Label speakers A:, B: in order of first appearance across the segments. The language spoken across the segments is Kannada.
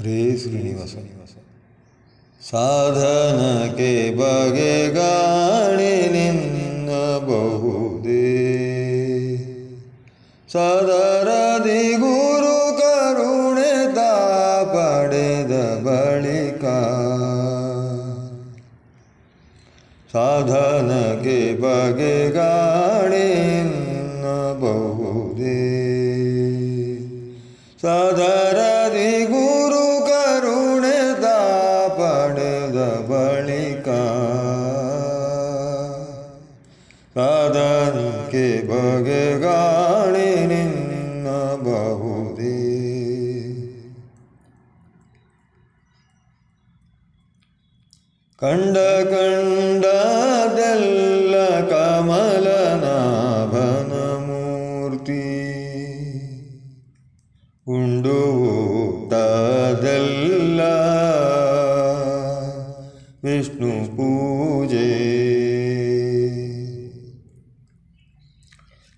A: ಹರೇ ಶ್ರೀನಿವಾಸ ಸಾಧನಕ್ಕೆ ಬಗೆಗಾಣಿ ನಿನ್ನ ಬಹುದೇ ಸದರದಿ ಗುರು ಕರುಣೆ ತಾ ಪಡೆದ ಬಳಿಕ ಸಾಧನಕ್ಕೆ ಬಗೆಗಾಣಿ ನಿನ್ನ ಬಹುದೇ ಸದರದಿ ಸಾಧನಕ್ಕೆ ಬಗೆಗಾಣಿ ನಿನ್ನ ಬಹುದೇ ಕಂಡ ಕಂಡದೆಲ್ಲ ಕಮಲನಾಭನ ಮೂರ್ತಿ ಉಂಡು ಊಟದೆಲ್ಲ ವಿಷ್ಣು ಪೂಜೆ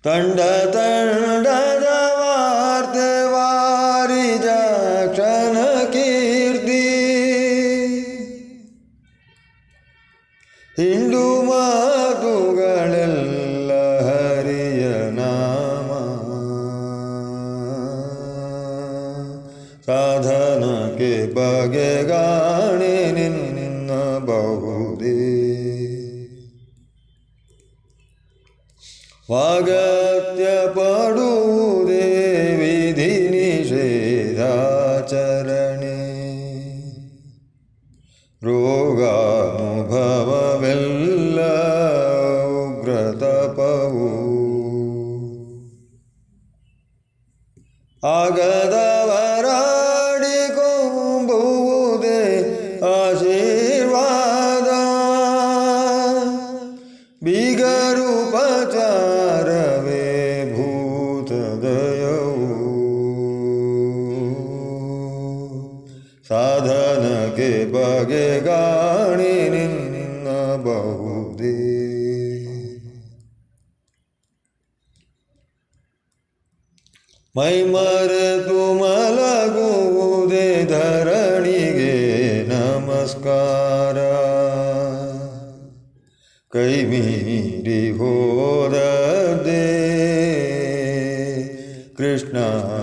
A: ತಂಡ ತಂಡದ ವಾರ್ತೆ ವಾರಿಜ ಕ್ಷಣ ಕೀರ್ತಿ ಹಿಂಡು ಮಾತುಗಳೆಲ್ಲ ಹರಿಯ ನಾಮ ಸಾಧನಕ್ಕೆ ಬಗೆಗಾಣಿ ನಿನ್ನ ಬಹುದೇ ವಾಗತ್ಯ ಪಡುವುದೇ ನಿಷೇಧಾಚರಣೆ ರೋಗಾನುಭವವೆಲ್ಲ ಉಗ್ರತಪವು. ಆಗದವರಾಡಿಕೊಂಬುವುದೇ ಆಶೀರ್ವಾದ. ಬೀಗರುಪಚಾರವೇ ಬಗೆಗಾಣಿ ನಿನ್ನ ಬಹುದೇ ಮೈ ಮರೆತು ಮಲಗುವುದೇ ಧರಣಿಗೆ ನಮಸ್ಕಾರ ಕೈ ಮೀರಿ ಹೋದ ಕೃಷ್ಣಾರ್ಪಣ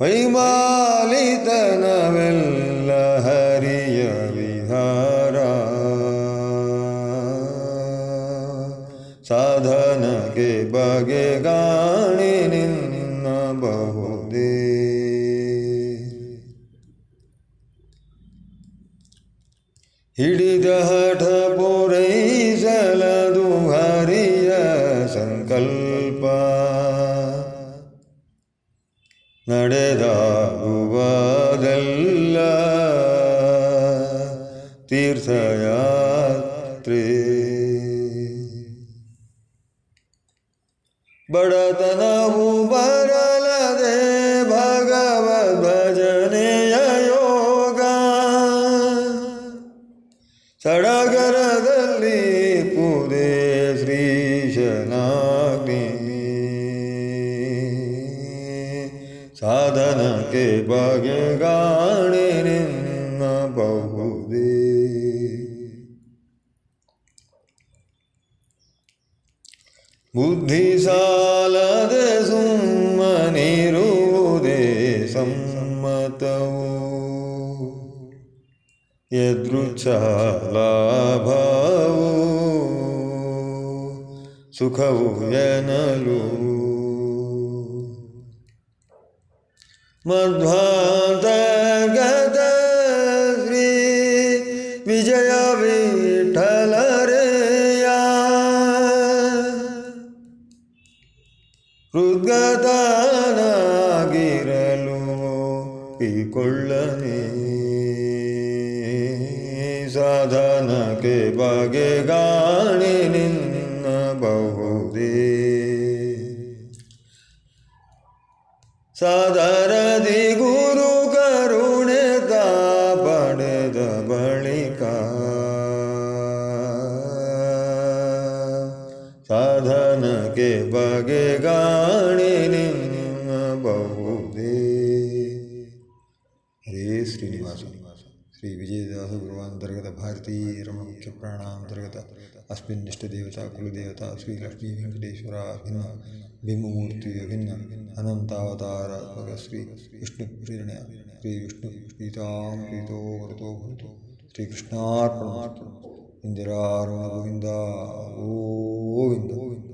A: ವೈಮಾಲಿತನವೆಲ್ಲ ಹರಿಯ ವಿಹಾರ. ಸಾಧನಕ್ಕೆ ಬಗೆಗಾಣಿ ನಿನ್ನ ಬಹುದೇ. ಹಿಡಿದ ಹಠ तीर्थयात्रे। बडतन उभरल दे भगवत भजने योगा। सडगरदल्ली पुरे श्रीशनाग्नि साधनके बगे गाणे ಬುದ್ಧಿ ಸಾಲದೆ ಸುಮ್ಮನಿರುವುದೇ ಸಮ್ಮತವು ಯದೃಚ್ಛಲಾಭವು ಸುಖವು ಎನಲು ಮಧ್ವಾಂತರ್ಗತ ಹೃದ್ಗತನಾಗಿರಲು ಕೊಳ್ಳನೆ ಸಾಧನಕ್ಕೆ ಬಗೆಗಾಣಿ ನಿನ್ನ ಬಹುದೇ. ಸಾದರದಿ ಗುರು ಕರುಣೆ ಸಾಧನಕ್ಕೆ ಬಗೆಗಾಣಿ ನಿನ್ನ ಬಹುದೇ ಹರೇ ಶ್ರೀನಿವಾಸ ಶ್ರೀ ವಿಜಯದಾಸ ಗುರುವಾಂತರ್ಗತ ಭಾರತೀ ರಮ ಮುಖ್ಯ ಪ್ರಾಣಾಂತರ್ಗತ ಅಸ್ಮಿನ್ ಇಷ್ಟದೇವತಾ ಕುಲದೇವತಾ ಶ್ರೀ ಲಕ್ಷ್ಮೀ ವೆಂಕಟೇಶ್ವರ ಭಿನ್ನ ಬಿಂಬಮೂರ್ತಿ ಅಭಿನ್ನ ಅನಂತಾವತಾರಾತ್ಮಕ ಶ್ರೀ ವಿಷ್ಣು ಪ್ರೇರಣ ಶ್ರೀ ವಿಷ್ಣು ಪ್ರೀತಾಂ ಪ್ರೀತೋ ವರತೋ ಭವತು ಶ್ರೀಕೃಷ್ಣಾರ್ಪಣ ಇಂದಿರಾರಮಣ ಗೋವಿಂದ ಗೋವಿಂದ